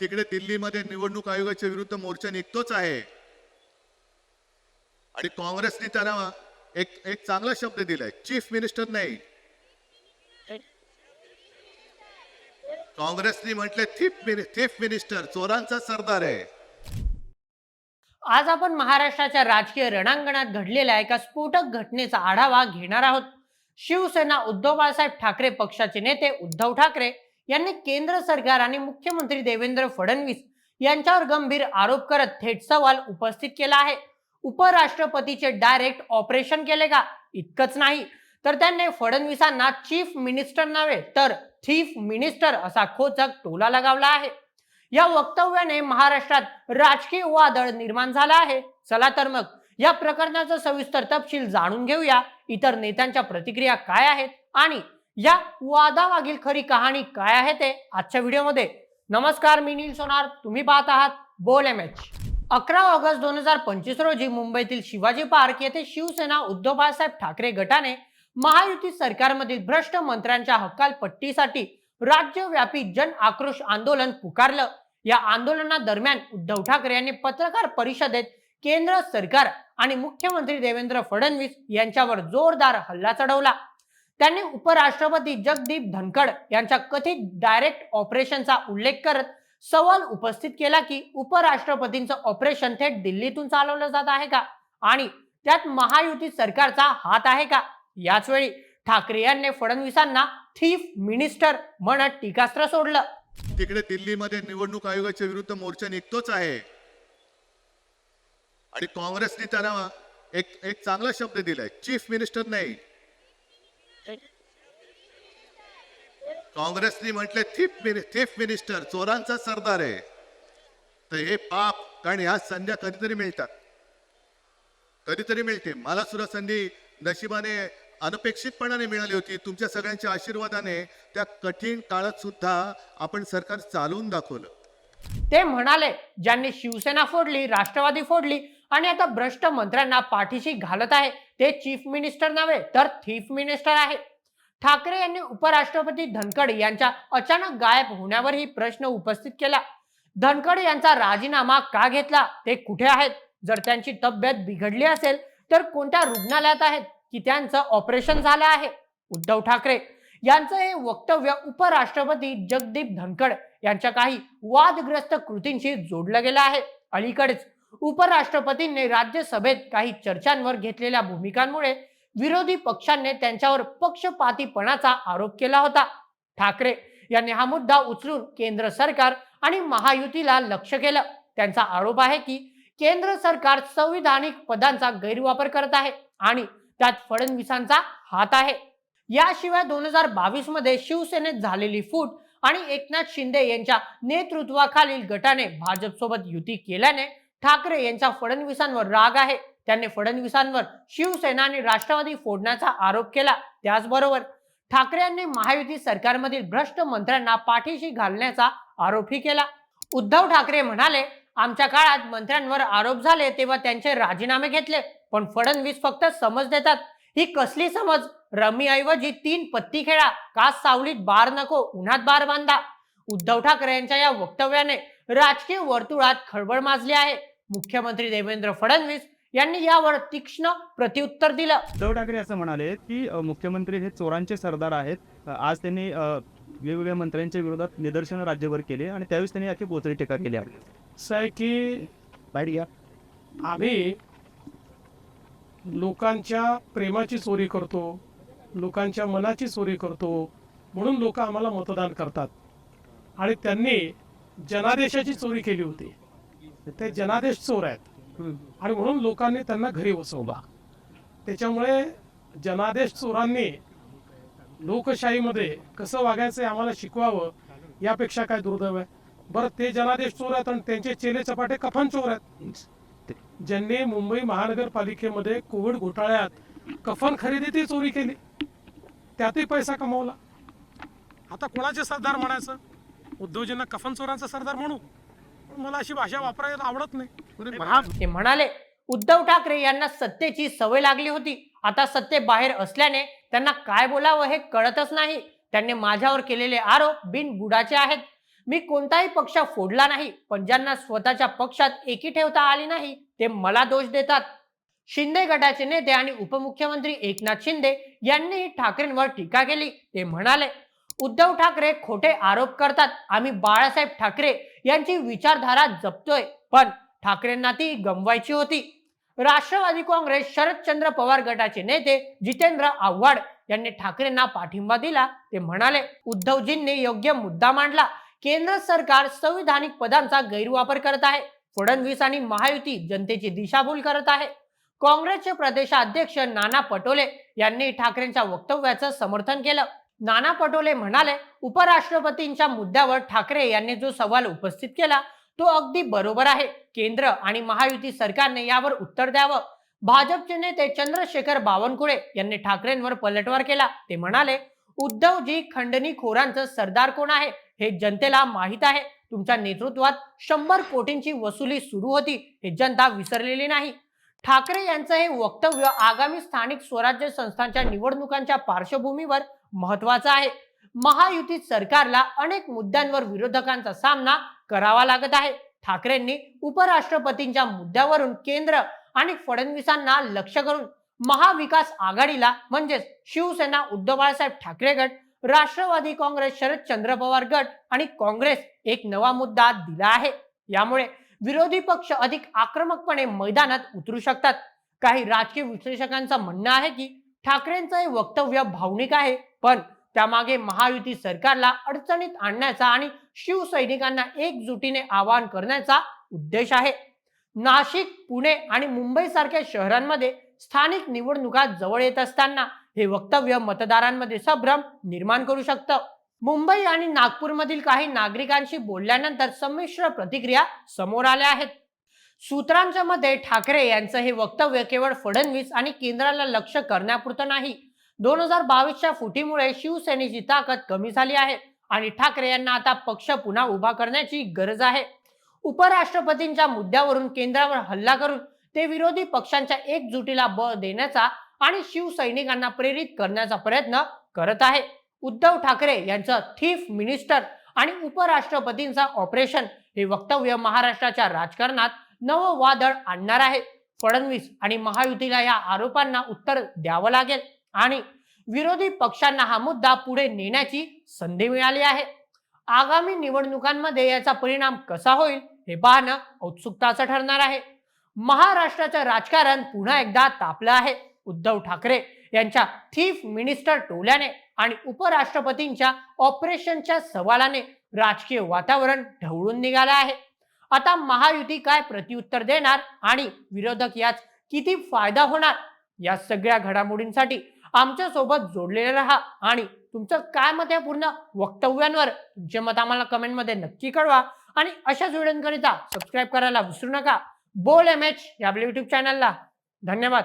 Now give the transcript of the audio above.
तिकडे दिल्लीमध्ये निवडणूक आयोगाच्या विरुद्ध मोर्चा निघतोच आहे. आणि काँग्रेसने त्यांना एक एक चांगला शब्द दिलाय चीफ मिनिस्टर नाही. काँग्रेसने म्हटले थीफ थीफ मिनिस्टर चोरांचा सरदार आहे. आज आपण महाराष्ट्राच्या राजकीय रणांगणात घडलेल्या एका स्फोटक घटनेचा आढावा घेणार आहोत. शिवसेना उद्धव बाळासाहेब ठाकरे पक्षाचे नेते उद्धव ठाकरे यांनी केंद्र सरकार आणि मुख्यमंत्री देवेंद्र फडणवीस यांच्यावर गंभीर आरोप करत थेट सवाल उपस्थित केला आहे. उपराष्ट्रपतीचे डायरेक्ट ऑपरेशन केले का? इतकंच नाही. तर त्यांनी फडणवीसांना चीफ मिनिस्टर नव्हे तर थीफ मिनिस्टर असा खोचक टोला लगावला आहे. या वक्तव्याने महाराष्ट्रात राजकीय वादळ निर्माण झाला आहे. चला तर मग या प्रकरणाचा सविस्तर तपशील जाणून घेऊया. इतर नेत्यांच्या प्रतिक्रिया काय आहेत आणि या वादामागील खरी कहाणी काय आहे ते आजच्या व्हिडिओमध्ये. नमस्कार मी नील सोनार. तुम्ही पाहत आहात बोल एम एच. अकरा ऑगस्ट दोन हजार पंचवीस रोजी मुंबईतील शिवाजी पार्क येथे शिवसेना उद्धव बाळासाहेब ठाकरे गटाने महायुती सरकारमधील भ्रष्ट मंत्र्यांच्या हकालपट्टीसाठी राज्यव्यापी जन आक्रोश आंदोलन पुकारलं. या आंदोलनादरम्यान उद्धव ठाकरे यांनी पत्रकार परिषदेत केंद्र सरकार आणि मुख्यमंत्री देवेंद्र फडणवीस यांच्यावर जोरदार हल्ला चढवला. त्यांनी उपराष्ट्रपती जगदीप धनखड यांच्या कथित डायरेक्ट ऑपरेशनचा उल्लेख करत सवाल उपस्थित केला की उपराष्ट्रपतींचं ऑपरेशन थेट दिल्लीतून चालवलं जात आहे का? आणि त्यात महायुती सरकारचा हात आहे का? याच वेळी ठाकरे यांनी फडणवीसांना थीफ मिनिस्टर म्हणत टीकास्त्र सोडलं. तिकडे दिल्लीमध्ये निवडणूक आयोगाच्या विरुद्ध मोर्चा निघतोच आहे. आणि काँग्रेसने त्यांना एक एक चांगला शब्द दिलाय चीफ मिनिस्टर नाही. काँग्रेसने म्हटले थीफ थीफ मिनिस्टर चोरांचा सरदार आहे. तर हे पाप कारण ह्या संध्या कधीतरी मिळतात. कधीतरी मिळते. मला सुद्धा संधी नशिबाने अनपेक्षितपणाने मिळाली होती. तुमच्या सगळ्यांच्या आशीर्वादाने त्या कठीण काळात सुद्धा आपण सरकार चालवून दाखवलं. ते म्हणाले ज्यांनी शिवसेना फोडली राष्ट्रवादी फोडली आणि आता भ्रष्ट मंत्र्यांना पाठीशी घालत आहे ते चीफ मिनिस्टर नव्हे तर थीफ मिनिस्टर आहे. ठाकरे यांनी उपराष्ट्रपती धनखड यांच्या अचानक गायब होण्यावरही प्रश्न उपस्थित केला. धनखड यांचा राजीनामा का घेतला? ते कुठे आहेत? जर त्यांची तब्येत बिघडली असेल तर कोणत्या रुग्णालयात आहेत? की त्यांचं ऑपरेशन झालं आहे? उद्धव ठाकरे यांचं हे वक्तव्य उपराष्ट्रपती जगदीप धनखड यांच्या काही वादग्रस्त कृतींशी जोडलं गेलं आहे. अलीकडेच उपराष्ट्रपतींनी राज्यसभेत काही चर्चांवर घेतलेल्या भूमिकांमुळे विरोधी पक्षांनी त्यांच्यावर पक्षपातीपणाचा आरोप केला होता. ठाकरे यांनी हा मुद्दा उचलून केंद्र सरकार आणि महायुतीला लक्ष केलं. त्यांचा आरोप आहे की केंद्र सरकार संविधानिक पदांचा गैरवापर करत आहे आणि त्यात फडणवीसांचा हात आहे. याशिवाय दोन हजार बावीसमध्ये शिवसेनेत झालेली फूट आणि एकनाथ शिंदे यांच्या नेतृत्वाखालील गटाने भाजपसोबत युती केल्याने ठाकरे यांचा फडणवीसांवर राग आहे. त्यांनी फडणवीसांवर शिवसेना आणि राष्ट्रवादी फोडण्याचा आरोप केला. त्याचबरोबर ठाकरे यांनी महायुती सरकारमधील भ्रष्ट मंत्र्यांना पाठीशी घालण्याचा आरोपही केला. उद्धव ठाकरे म्हणाले आमच्या काळात मंत्र्यांवर आरोप झाले तेव्हा त्यांचे राजीनामे घेतले पण फडणवीस फक्त समज देतात. ही कसली समज? रमीऐवजी तीन पत्ती खेळा. का सावलीत बार नको उन्हात बार बांधा. उद्धव ठाकरे यांच्या या वक्तव्याने राजकीय वर्तुळात खळबळ माजली आहे. मुख्यमंत्री देवेंद्र फडणवीस यांनी यावर तीक्ष्ण प्रत्युत्तर दिलं. उद्धव ठाकरे असं म्हणाले की मुख्यमंत्री हे चोरांचे सरदार आहेत. आज त्यांनी वेगवेगळ्या मंत्र्यांच्या विरोधात निदर्शनं राज्यभर केले आणि त्यावेळेस त्यांनी अशी बोचरी टीका केली आहे असं आहे की आम्ही लोकांच्या प्रेमाची चोरी करतो लोकांच्या मनाची चोरी करतो म्हणून लोक आम्हाला मतदान करतात. आणि त्यांनी जनादेशाची चोरी केली होती. ते जनादेश चोर आहेत. आणि म्हणून लोकांनी त्यांना घरी बसवला. त्याच्यामुळे जनादेश चोरांनी लोकशाहीमध्ये कसं वागायचं आम्हाला शिकवावं यापेक्षा काय दुर्दैव आहे? बरं ते जनादेश चोर आहेत आणि त्यांचे चेले चपाटे कफन चोर आहेत. ज्यांनी मुंबई महानगरपालिकेमध्ये कोविड घोटाळ्यात कफन खरेदीतही चोरी केली. त्यातही पैसा कमावला. आता कोणाचे सरदार म्हणायचं? उद्धवजींना कफन चोरांचा सरदार म्हणू. पण मला अशी भाषा वापरायला आवडत नाही. ते म्हणाले उद्धव ठाकरे यांना सत्तेची सवय लागली होती. आता सत्ते बाहेर असल्याने त्यांना काय बोलावं हे कळतच नाही. त्यांनी माझ्यावर केलेले आरोप बिनबुडाचे आहेत. मी कोणताही पक्ष फोडला नाही पण ज्यांना स्वतःच्या पक्षात एकी ठेवता आली नाही ते मला दोष देतात. शिंदे गटाचे नेते आणि उपमुख्यमंत्री एकनाथ शिंदे यांनी ठाकरेंवर टीका केली. ते म्हणाले उद्धव ठाकरे खोटे आरोप करतात. आम्ही बाळासाहेब ठाकरे यांची विचारधारा जपतोय. पण ठाकरेंना ती गमवायची होती. राष्ट्रवादी काँग्रेस शरदचंद्र पवार गटाचे नेते जितेंद्र आव्हाड यांनी ठाकरेंना पाठिंबा दिला. ते म्हणाले उद्धवजींनी योग्य मुद्दा मांडला. केंद्र सरकार संविधानिक पदांचा गैरवापर करत आहे. फडणवीस आणि महायुती जनतेची दिशाभूल करत आहे. काँग्रेसचे प्रदेशाध्यक्ष नाना पटोले यांनी ठाकरेंच्या वक्तव्याचं समर्थन केलं. नाना पटोले म्हणाले उपराष्ट्रपतींच्या मुद्द्यावर ठाकरे यांनी जो सवाल उपस्थित केला तो अगदी बरोबर आहे. केंद्र आणि महायुती सरकारने यावर उत्तर द्यावं. भाजपचे नेते चंद्रशेखर बावनकुळे यांनी ठाकरेंवर पलटवार केला. ते म्हणाले उद्धवजी खंडणीखोरांचं सरदार कोण आहे? हे जनतेला माहीत आहे. तुमच्या नेतृत्वात शंभर कोटींची वसुली सुरू होती. हे जनता विसरलेली नाही. ठाकरे यांचं हे वक्तव्य आगामी स्थानिक स्वराज्य संस्थांच्या निवडणुकांच्या पार्श्वभूमीवर महत्वाचं आहे. महायुती सरकारला अनेक मुद्द्यांवर विरोधकांचा सामना करावा लागत आहे. ठाकरेंनी उपराष्ट्रपतींच्या मुद्द्यावरून केंद्र आणि फडणवीसांना लक्ष करून महाविकास आघाडीला म्हणजेच शिवसेना उद्धव बाळासाहेब ठाकरे गट राष्ट्रवादी काँग्रेस शरद चंद्र पवार गट आणि काँग्रेस एक नवा मुद्दा दिला आहे. यामुळे विरोधी पक्ष अधिक आक्रमकपणे मैदानात उतरू शकतात. काही राजकीय विश्लेषकांचं म्हणणं आहे की ठाकरेंचं हे वक्तव्य भावनिक आहे पण त्यामागे महायुती सरकारला अडचणीत आणण्याचा आणि शिवसैनिकांना एकजुटीने आवाहन करण्याचा उद्देश आहे. नाशिक पुणे आणि मुंबई सारख्या शहरांमध्ये स्थानिक निवडणुका जवळ येत असताना हे वक्तव्य मतदारांमध्ये संभ्रम निर्माण करू शकतं. मुंबई आणि नागपूरमधील काही नागरिकांशी बोलल्यानंतर संमिश्र प्रतिक्रिया समोर आल्या आहेत. सूत्रांच्या मते ठाकरे यांचं हे वक्तव्य केवळ फडणवीस आणि केंद्राला लक्ष करण्यापुरतं नाही दोन हजार बावीसच्या फुटीमुळे शिवसेनेची ताकद कमी झाली आहे आणि ठाकरे यांना आता पक्ष पुन्हा उभा करण्याची गरज आहे. उपराष्ट्रपतींच्या मुद्द्यावरून केंद्रावर हल्ला करून ते विरोधी पक्षांच्या एकजुटीला बळ देण्याचा आणि शिवसैनिकांना प्रेरित करण्याचा प्रयत्न करत आहे. उद्धव ठाकरे यांचं थीफ मिनिस्टर आणि उपराष्ट्रपतींचा ऑपरेशन हे वक्तव्य महाराष्ट्राच्या राजकारणात नवं वादळ आणणार आहे. फडणवीस आणि महायुतीला या आरोपांना उत्तर द्यावं लागेल. आणि विरोधी पक्षांना हा मुद्दा पुढे नेण्याची संधी मिळाली आहे. आगामी निवडणुकांमध्ये याचा परिणाम कसा होईल हे पाहणं औत्सुकताचं ठरणार आहे. महाराष्ट्राचं राजकारण पुन्हा एकदा तापलं आहे. उद्धव ठाकरे यांच्या थीफ मिनिस्टर टोल्याने आणि उपराष्ट्रपतींच्या ऑपरेशनच्या सवालाने राजकीय वातावरण ढवळून निघालं आहे. आता महायुती काय प्रत्युत्तर देणार आणि विरोधक यात किती फायदा होणार या सगळ्या घडामोडींसाठी आमच्यासोबत जोडलेले राहा आणि तुमचं काय मत आहे पूर्ण वक्तव्यांवर तुमचे मत आम्हाला कमेंटमध्ये नक्की कळवा. आणि अशाच व्हिडिओंकरिता सबस्क्राईब करायला विसरू नका. बोल एम एच या आपल्या युट्यूब चॅनलला धन्यवाद.